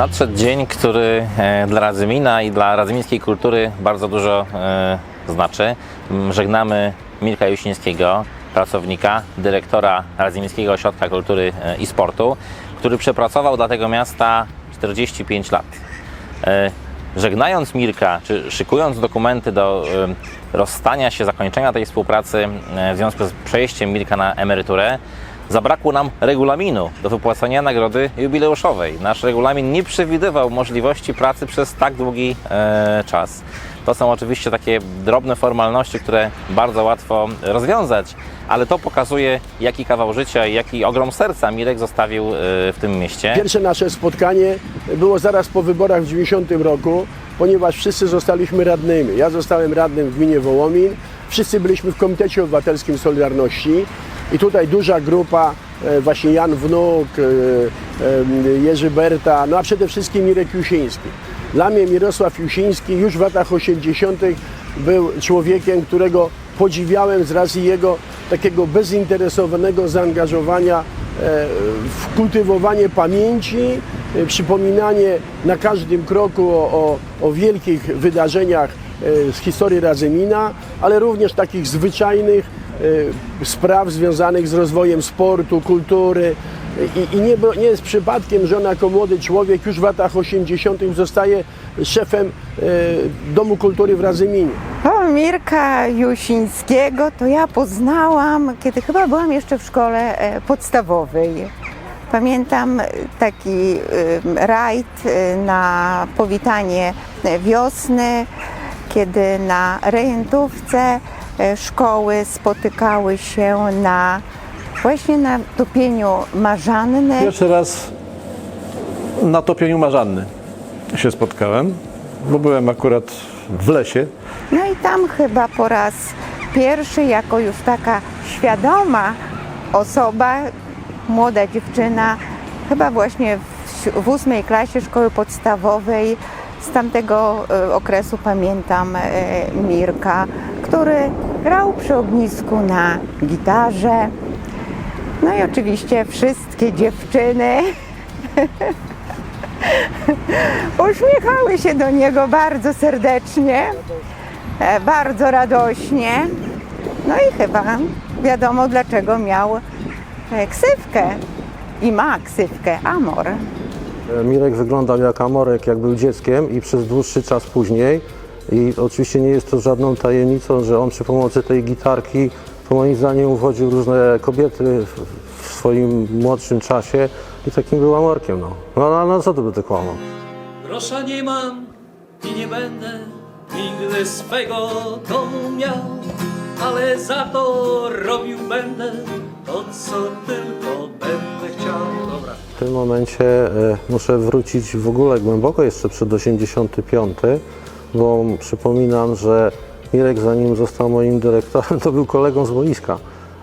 Nadszedł dzień, który e, dla Radzymina i dla radzymińskiej kultury bardzo dużo e, znaczy. Żegnamy Mirka Jusińskiego, pracownika, dyrektora Radzymińskiego Ośrodka Kultury e, i Sportu, który przepracował dla tego miasta 45 lat. Żegnając Mirka, czy szykując dokumenty do rozstania się, zakończenia tej współpracy w związku z przejściem Mirka na emeryturę, zabrakło nam regulaminu do wypłacenia nagrody jubileuszowej. Nasz regulamin nie przewidywał możliwości pracy przez tak długi e, czas. To są oczywiście takie drobne formalności, które bardzo łatwo rozwiązać, ale to pokazuje, jaki kawał życia i jaki ogrom serca Mirek zostawił e, w tym mieście. Pierwsze nasze spotkanie było zaraz po wyborach w 90 roku, ponieważ wszyscy zostaliśmy radnymi. Ja zostałem radnym w gminie Wołomin, wszyscy byliśmy w Komitecie Obywatelskim Solidarności i tutaj duża grupa, e, właśnie Jan Wnuk, e, e, Jerzy Berta, no a przede wszystkim Mirek Jusiński. Dla mnie Mirosław Jusiński już w latach 80. był człowiekiem, którego podziwiałem z racji jego takiego bezinteresownego zaangażowania w kultywowanie pamięci, przypominanie na każdym kroku o, o, o wielkich wydarzeniach z historii Radzymina, ale również takich zwyczajnych spraw związanych z rozwojem sportu, kultury. I, i nie, nie jest przypadkiem, że on jako młody człowiek już w latach 80. zostaje szefem e, Domu Kultury w Radzyminie. Mirka Jusińskiego to ja poznałam, kiedy chyba byłam jeszcze w szkole e, podstawowej. Pamiętam e, taki e, rajd na powitanie wiosny, kiedy na rejentówce szkoły spotykały się na właśnie na topieniu marzanny. Pierwszy raz na topieniu Marzanny się spotkałem, bo byłem akurat w lesie. No i tam chyba po raz pierwszy, jako już taka świadoma osoba, młoda dziewczyna, chyba właśnie w ósmej klasie szkoły podstawowej, z tamtego e, okresu pamiętam e, Mirka, który grał przy ognisku na gitarze. No i oczywiście wszystkie dziewczyny uśmiechały się do niego bardzo serdecznie, e, bardzo radośnie. No i chyba wiadomo dlaczego miał e, ksywkę i ma ksywkę Amor. Mirek wyglądał jak Amorek, jak był dzieckiem i przez dłuższy czas później. I oczywiście nie jest to żadną tajemnicą, że on przy pomocy tej gitarki, to moim zdaniem uwodził różne kobiety w, swoim młodszym czasie i takim był Amorkiem. No, no, no, no co tu by to kłamał? Grosza nie mam i nie będę nigdy swego domu miał, ale za to robił będę to, co tylko będę chciał. Dobra. W tym momencie e, muszę wrócić w ogóle głęboko jeszcze przed 85, bo przypominam, że Mirek zanim został moim dyrektorem, to był kolegą z boiska.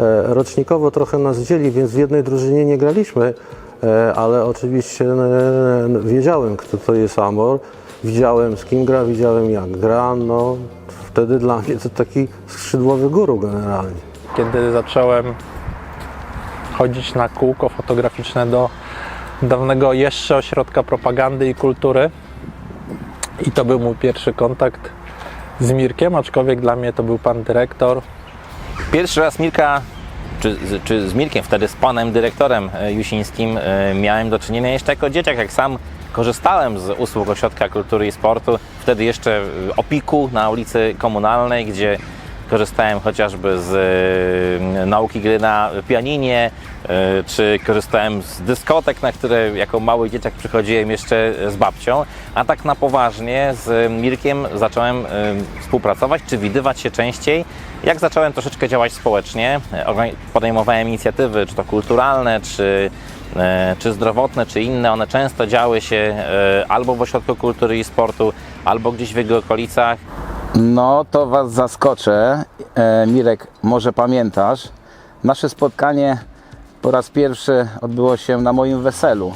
E, Rocznikowo trochę nas dzieli, więc w jednej drużynie nie graliśmy, e, ale oczywiście e, wiedziałem, kto to jest Amor, widziałem z kim gra, widziałem jak gra, no wtedy dla mnie to taki skrzydłowy guru generalnie. Kiedy zacząłem chodzić na kółko fotograficzne do dawnego jeszcze ośrodka propagandy i kultury. I to był mój pierwszy kontakt z Mirkiem, aczkolwiek dla mnie to był pan dyrektor. Pierwszy raz Mirka, czy, czy z Mirkiem, wtedy z panem dyrektorem e, Jusińskim, e, miałem do czynienia jeszcze jako dzieciak, jak sam korzystałem z usług Ośrodka Kultury i Sportu, wtedy jeszcze Opiku na ulicy Komunalnej, gdzie korzystałem chociażby z e, nauki gry na pianinie, e, czy korzystałem z dyskotek, na które jako mały dzieciak przychodziłem jeszcze z babcią, a tak na poważnie z Mirkiem zacząłem e, współpracować, czy widywać się częściej, jak zacząłem troszeczkę działać społecznie, podejmowałem inicjatywy, czy to kulturalne, czy, czy zdrowotne, czy inne, one często działy się albo w Ośrodku Kultury i Sportu, albo gdzieś w jego okolicach. No to Was zaskoczę. E, Mirek, może pamiętasz? Nasze spotkanie po raz pierwszy odbyło się na moim weselu.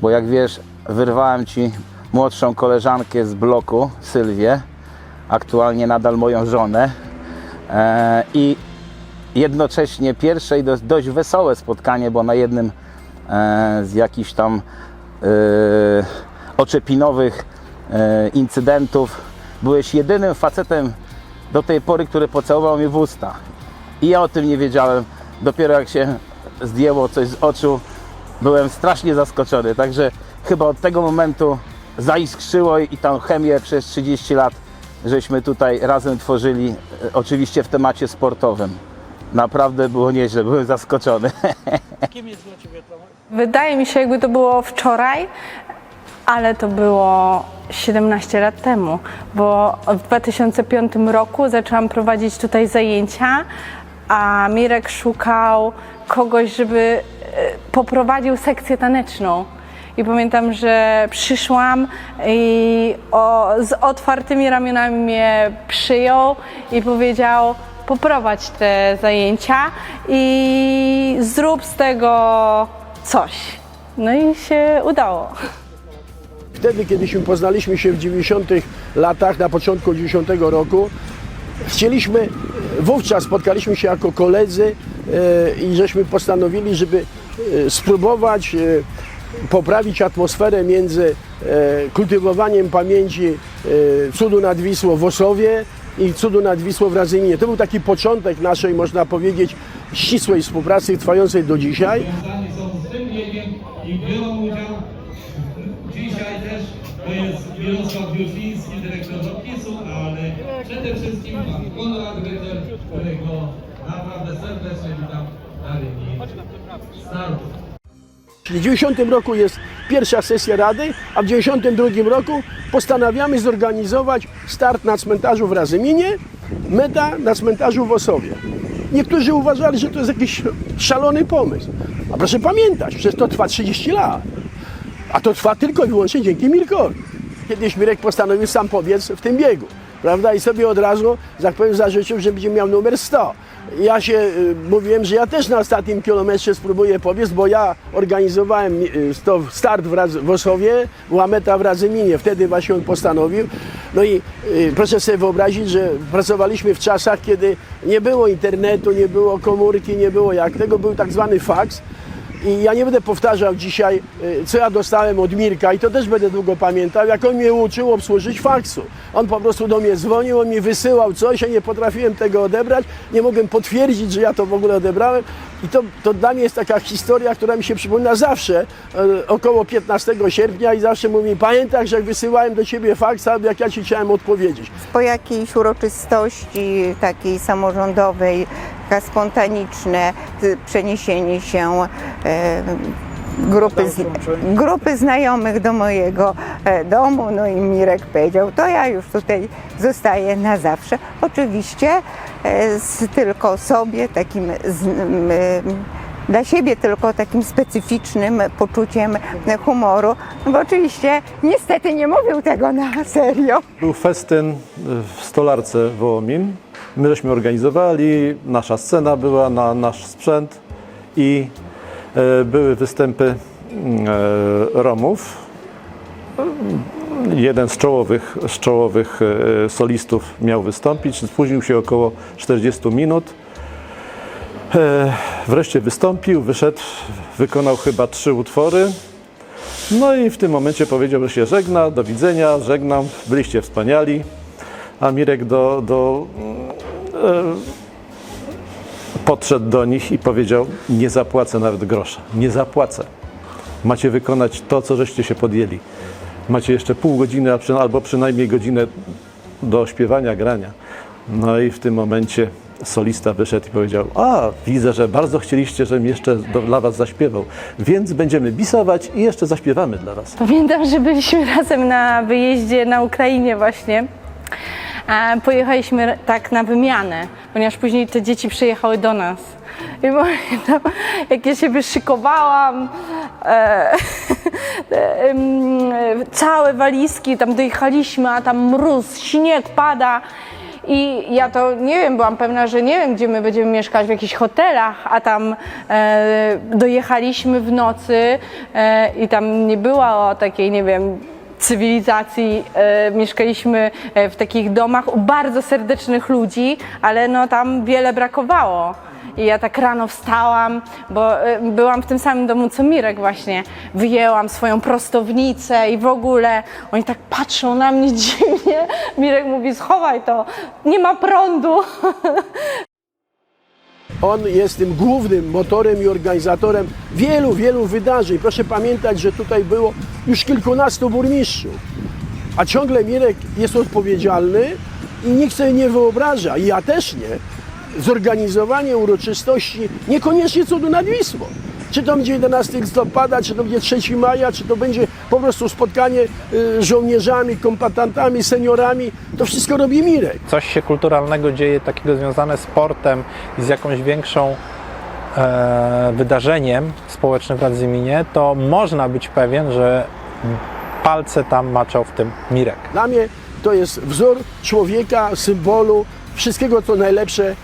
Bo jak wiesz, wyrwałem Ci młodszą koleżankę z bloku, Sylwię, aktualnie nadal moją żonę. E, I jednocześnie pierwsze i dość, wesołe spotkanie, bo na jednym e, z jakichś tam oczepinowych incydentów. Byłeś jedynym facetem do tej pory, który pocałował mnie w usta. I ja o tym nie wiedziałem. Dopiero jak się zdjęło coś z oczu, byłem strasznie zaskoczony. Także chyba od tego momentu zaiskrzyło i tą chemię przez 30 lat żeśmy tutaj razem tworzyli, e, oczywiście w temacie sportowym. Naprawdę było nieźle, byłem zaskoczony. Wydaje mi się, jakby to było wczoraj, ale to było 17 lat temu, bo w 2005 roku zaczęłam prowadzić tutaj zajęcia, a Mirek szukał kogoś, żeby e, poprowadził sekcję taneczną. I pamiętam, że przyszłam i o, z otwartymi ramionami mnie przyjął i powiedział: poprowadź te zajęcia i zrób z tego coś. No i się udało. Wtedy, kiedyśmy poznaliśmy się w 90 latach, na początku 90 roku, chcieliśmy, wówczas spotkaliśmy się jako koledzy e, i żeśmy postanowili, żeby e, spróbować e, poprawić atmosferę między kultywowaniem pamięci cudu nad Wisłą w Osowie i cudu nad Wisłą w Radzyminie. To był taki początek naszej, można powiedzieć, ścisłej współpracy trwającej do dzisiaj. związani są z tym biegiem i jest Mirosław Biusiński, dyrektor odpisu, ale przede wszystkim pan Konrad Rytter, którego naprawdę serdecznie witam na linii startu. W 90 roku jest pierwsza sesja Rady, a w 92 roku postanawiamy zorganizować start na cmentarzu w Razyminie, meta na cmentarzu w Osowie. Niektórzy uważali, że to jest jakiś szalony pomysł. A proszę pamiętać, przecież to trwa 30 lat. A to trwa tylko i wyłącznie dzięki Mirkowi. Kiedyś Mirek postanowił sam pobiec w tym biegu, prawda? I sobie od razu, tak powiem, zażyczył, że będzie miał numer 100. Ja się y, mówiłem, że ja też na ostatnim kilometrze spróbuję pobiec, bo ja organizowałem y, sto- start w, Radz- w Osowie, była meta w Radzyminie. Wtedy właśnie on postanowił. No i y, proszę sobie wyobrazić, że pracowaliśmy w czasach, kiedy nie było internetu, nie było komórki, nie było jak tego, był tak zwany faks. I ja nie będę powtarzał dzisiaj, y, co ja dostałem od Mirka i to też będę długo pamiętał, jak on mnie uczył obsłużyć faksu. On po prostu do mnie dzwonił, on mi wysyłał coś, ja nie potrafiłem tego odebrać, nie mogłem potwierdzić, że ja to w ogóle odebrałem. I to, to dla mnie jest taka historia, która mi się przypomina zawsze, e, około 15 sierpnia i zawsze mówi, pamiętasz, jak wysyłałem do ciebie faksa, jak ja ci chciałem odpowiedzieć. po jakiejś uroczystości takiej samorządowej, spontaniczne y, przeniesienie się e, grupy, z, grupy znajomych do mojego e, domu, no i Mirek powiedział, to ja już tutaj zostaję na zawsze. Oczywiście e, z tylko sobie takim z, e, dla siebie tylko takim specyficznym poczuciem humoru, no bo oczywiście niestety nie mówił tego na serio. Był festyn w stolarce Wołomin. My żeśmy organizowali, nasza scena była na nasz sprzęt i e, były występy mm, e, Romów. Jeden z czołowych, z czołowych e, solistów miał wystąpić, spóźnił się około 40 minut. E, Wreszcie wystąpił, wyszedł, wykonał chyba trzy utwory. No i w tym momencie powiedział, że się żegna, do widzenia, żegnam, byliście wspaniali. A Mirek do, do, e, podszedł do nich i powiedział, nie zapłacę nawet grosza, nie zapłacę. Macie wykonać to, co żeście się podjęli. Macie jeszcze pół godziny, albo przynajmniej godzinę do śpiewania, grania. No i w tym momencie solista wyszedł i powiedział, a widzę, że bardzo chcieliście, żebym jeszcze do, dla was zaśpiewał, więc będziemy bisować i jeszcze zaśpiewamy dla was. Pamiętam, że byliśmy razem na wyjeździe na Ukrainie właśnie. Pojechaliśmy tak na wymianę, ponieważ później te dzieci przyjechały do nas. I pamiętam, jak ja się wyszykowałam, e, e, całe walizki, tam dojechaliśmy, a tam mróz, śnieg pada. I ja to nie wiem, byłam pewna, że nie wiem, gdzie my będziemy mieszkać, w jakichś hotelach, a tam e, dojechaliśmy w nocy e, i tam nie było takiej, nie wiem, cywilizacji. E, mieszkaliśmy e, w takich domach u bardzo serdecznych ludzi, ale no tam wiele brakowało. I ja tak rano wstałam, bo e, byłam w tym samym domu co Mirek właśnie. Wyjęłam swoją prostownicę i w ogóle oni tak patrzą na mnie dziwnie. Mirek mówi, schowaj to, nie ma prądu. On jest tym głównym motorem i organizatorem wielu, wielu wydarzeń. Proszę pamiętać, że tutaj było już kilkunastu burmistrzów, a ciągle Mirek jest odpowiedzialny i nikt sobie nie wyobraża, i ja też nie, zorganizowanie uroczystości niekoniecznie cudu nad Wisłą. Czy to będzie 11 listopada, czy to będzie 3 maja, czy to będzie po prostu spotkanie y, z żołnierzami, kombatantami, seniorami, to wszystko robi Mirek. Coś się kulturalnego dzieje, takiego związane z sportem i z jakąś większą e, wydarzeniem społecznym w Radzyminie, to można być pewien, że palce tam maczał w tym Mirek. Dla mnie to jest wzór człowieka, symbolu, wszystkiego co najlepsze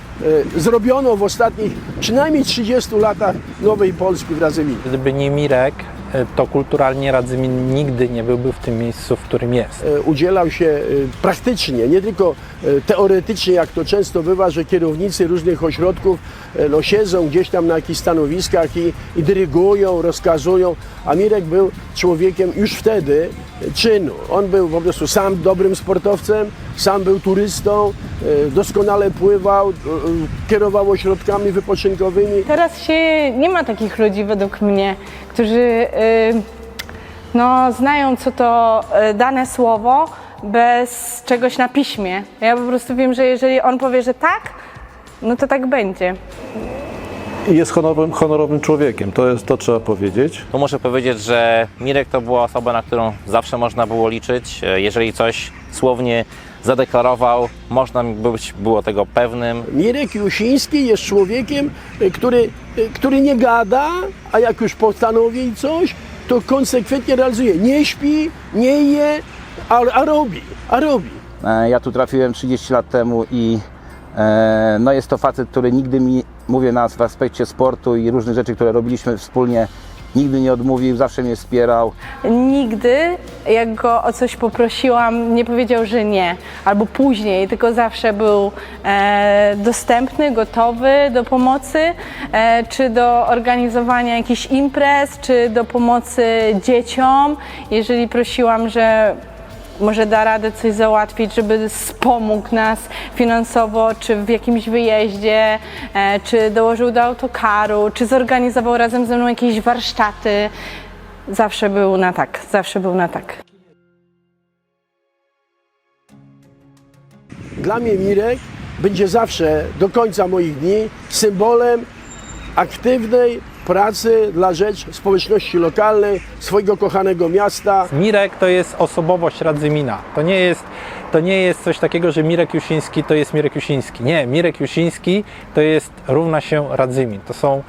zrobiono w ostatnich przynajmniej 30 latach Nowej Polski w Radzyminie. Gdyby nie Mirek, e, to kulturalnie Radzymin nigdy nie byłby w tym miejscu, w którym jest. E, Udzielał się e, praktycznie, nie tylko e, teoretycznie, jak to często bywa, że kierownicy różnych ośrodków e, no, siedzą gdzieś tam na jakichś stanowiskach i, i dyrygują, rozkazują, a Mirek był człowiekiem już wtedy e, czynu. On był po prostu sam dobrym sportowcem, sam był turystą, e, doskonale pływał, e, e, kierował ośrodkami wypoczynkowymi. Teraz się nie ma takich ludzi według mnie, którzy no, znają co to y, dane słowo bez czegoś na piśmie. Ja po prostu wiem, że jeżeli on powie, że tak, no to tak będzie. I jest honorowym, honorowym człowiekiem, to, jest, to trzeba powiedzieć. Tu muszę powiedzieć, że Mirek to była osoba, na którą zawsze można było liczyć. Jeżeli coś słownie zadeklarował, można być, było tego pewnym. Mirek Jusiński jest człowiekiem, y, który, który nie gada, a jak już postanowi coś, to konsekwentnie realizuje. Nie śpi, nie je, a, a robi, a robi. E, Ja tu trafiłem 30 lat temu i e, no jest to facet, który nigdy mi, mówię nas w aspekcie sportu i różnych rzeczy, które robiliśmy wspólnie, nigdy nie odmówił, zawsze mnie wspierał. Nigdy, jak go o coś poprosiłam, nie powiedział, że nie, albo później, tylko zawsze był e, dostępny, gotowy do pomocy, e, czy do organizowania jakichś imprez, czy do pomocy dzieciom. Jeżeli prosiłam, że może da radę coś załatwić, żeby wspomógł nas finansowo, czy w jakimś wyjeździe, e, czy dołożył do autokaru, czy zorganizował razem ze mną jakieś warsztaty. Zawsze był na tak, zawsze był na tak. Dla mnie Mirek będzie zawsze do końca moich dni symbolem aktywnej pracy dla rzecz społeczności lokalnej, swojego kochanego miasta. Mirek to jest osobowość Radzymina. To nie jest, to nie jest coś takiego, że Mirek Jusiński to jest Mirek Jusiński. Nie, Mirek Jusiński to jest równa się Radzymin. To są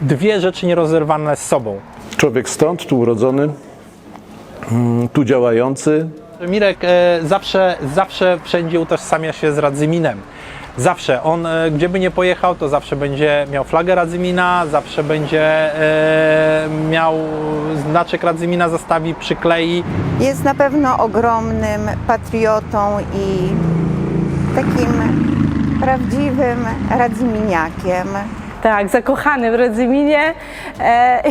dwie rzeczy nierozerwane z sobą. Człowiek stąd, tu urodzony, mm, tu działający, Mirek e, zawsze, zawsze wszędzie utożsamia się z Radzyminem. Zawsze. On e, gdzie by nie pojechał, to zawsze będzie miał flagę Radzymina, zawsze będzie e, miał znaczek Radzymina, zastawi, przyklei. Jest na pewno ogromnym patriotą i takim prawdziwym radzyminiakiem. Tak, zakochany w Radzyminie e,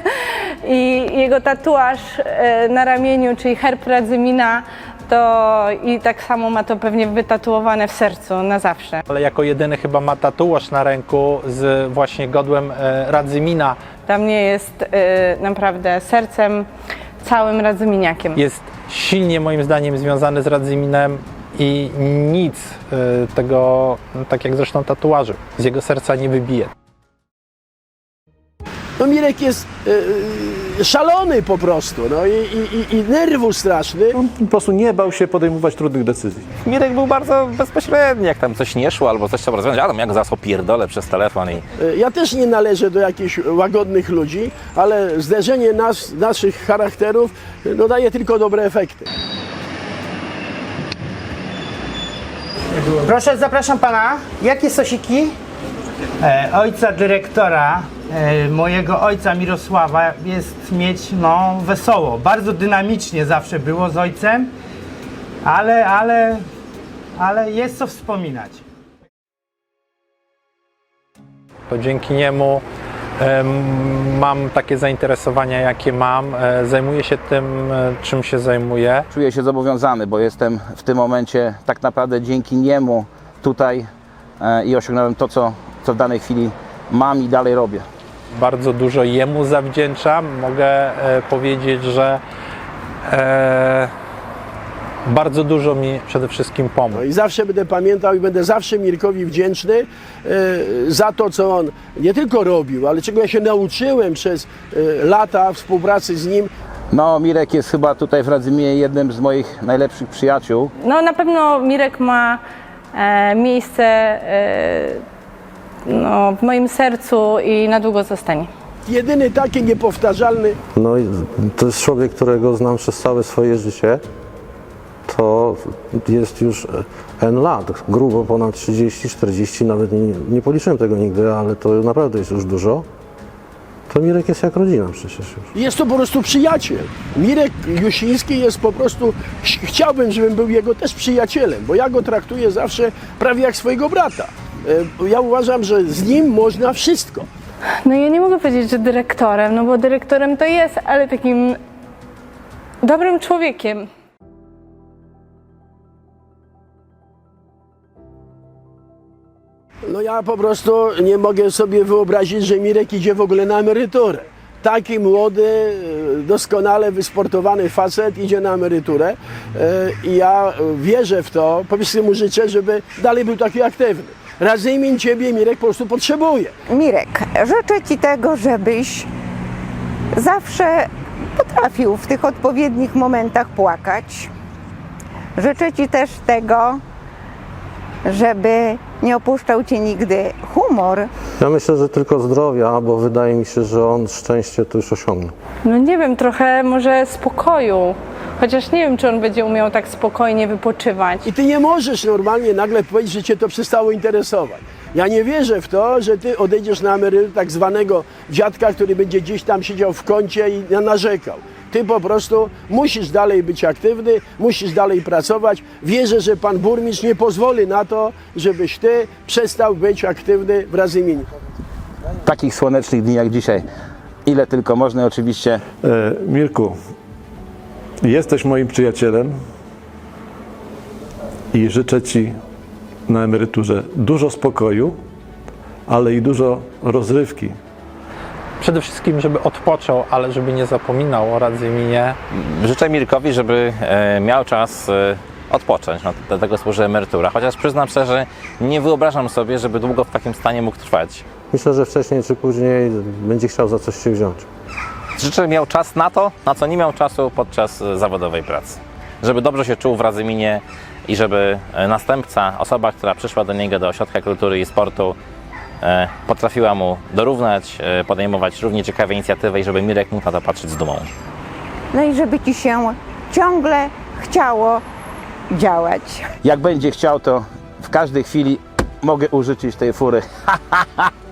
i jego tatuaż e, na ramieniu, czyli herb Radzymina, to i tak samo ma to pewnie wytatuowane w sercu na zawsze. Ale jako jedyny chyba ma tatuaż na ręku z właśnie godłem e, Radzymina. Dla mnie jest e, naprawdę sercem, całym Radzyminiakiem. Jest silnie moim zdaniem związany z Radzyminem i nic e, tego, tak jak zresztą tatuaży, z jego serca nie wybije. No Mirek jest e, szalony po prostu no, i, i, i- nerwu straszny. on po prostu nie bał się podejmować trudnych decyzji. Mirek był bardzo bezpośredni, jak tam coś nie szło albo coś trzeba rozwiązać, ale jak zaraz opierdolę przez telefon i E, Ja też nie należę do jakichś łagodnych ludzi, ale zderzenie nas, naszych charakterów no, daje tylko dobre efekty. Proszę, zapraszam pana. Jakie sosiki? E, ojca dyrektora mojego ojca Mirosława jest mieć no, wesoło. Bardzo dynamicznie zawsze było z ojcem, ale, ale, ale jest co wspominać. To dzięki niemu em, mam takie zainteresowania, jakie mam. E, Zajmuję się tym, e, czym się zajmuję. Czuję się zobowiązany, bo jestem w tym momencie tak naprawdę dzięki niemu tutaj e, i osiągnąłem to, co, co w danej chwili mam i dalej robię. Bardzo dużo jemu zawdzięczam. Mogę e, powiedzieć, że e, bardzo dużo mi przede wszystkim pomógł. No i zawsze będę pamiętał i będę zawsze Mirkowi wdzięczny e, za to, co on nie tylko robił, ale czego ja się nauczyłem przez e, lata współpracy z nim. No, Mirek jest chyba tutaj w Radzymie jednym z moich najlepszych przyjaciół. No na pewno Mirek ma e, miejsce e, no, w moim sercu i na długo zostanie. Jedyny taki niepowtarzalny No i to jest człowiek, którego znam przez całe swoje życie. To jest już N lat, grubo ponad 30, 40, nawet nie, nie policzyłem tego nigdy, ale to naprawdę jest już dużo. To Mirek jest jak rodzina przecież już. Jest to po prostu przyjaciel. Mirek Jusiński jest po prostu, ch- chciałbym, żebym był jego też przyjacielem, bo ja go traktuję zawsze prawie jak swojego brata. E, Ja uważam, że z nim można wszystko. No ja nie mogę powiedzieć, że dyrektorem, no bo dyrektorem to jest, ale takim dobrym człowiekiem. No ja po prostu nie mogę sobie wyobrazić, że Mirek idzie w ogóle na emeryturę. Taki młody, e, doskonale wysportowany facet idzie na emeryturę e, i ja wierzę w to, po prostu mu życzę, żeby dalej był taki aktywny. Razymin Ciebie Mirek po prostu potrzebuje. Mirek, życzę Ci tego, żebyś zawsze potrafił w tych odpowiednich momentach płakać. Życzę Ci też tego, żeby nie opuszczał Cię nigdy humor. Ja myślę, że tylko zdrowia, bo wydaje mi się, że on szczęście to już osiągnął. No nie wiem, trochę może spokoju. Chociaż nie wiem, czy on będzie umiał tak spokojnie wypoczywać. I Ty nie możesz normalnie nagle powiedzieć, że Cię to przestało interesować. Ja nie wierzę w to, że Ty odejdziesz na emeryturę tak zwanego dziadka, który będzie gdzieś tam siedział w kącie i na- narzekał. Ty po prostu musisz dalej być aktywny, musisz dalej pracować. Wierzę, że Pan Burmistrz nie pozwoli na to, żebyś Ty przestał być aktywny w Razyminie. Takich słonecznych dni jak dzisiaj, ile tylko można oczywiście E, Mirku, jesteś moim przyjacielem i życzę Ci na emeryturze dużo spokoju, ale i dużo rozrywki. Przede wszystkim, żeby odpoczął, ale żeby nie zapominał o Radzyminie. Życzę Mirkowi, żeby e, miał czas e, odpocząć. No, do tego służy emerytura. Chociaż przyznam szczerze, nie wyobrażam sobie, żeby długo w takim stanie mógł trwać. Myślę, że wcześniej czy później będzie chciał za coś się wziąć. Życzę miał czas na to, na co nie miał czasu podczas e, zawodowej pracy. Żeby dobrze się czuł w Radzyminie i żeby e, następca, osoba, która przyszła do niego do Ośrodka Kultury i Sportu, e, potrafiła mu dorównać, podejmować równie ciekawe inicjatywy i żeby Mirek mógł na to patrzeć z dumą. No i żeby Ci się ciągle chciało działać. jak będzie chciał, to w każdej chwili mogę użyczyć tej fury.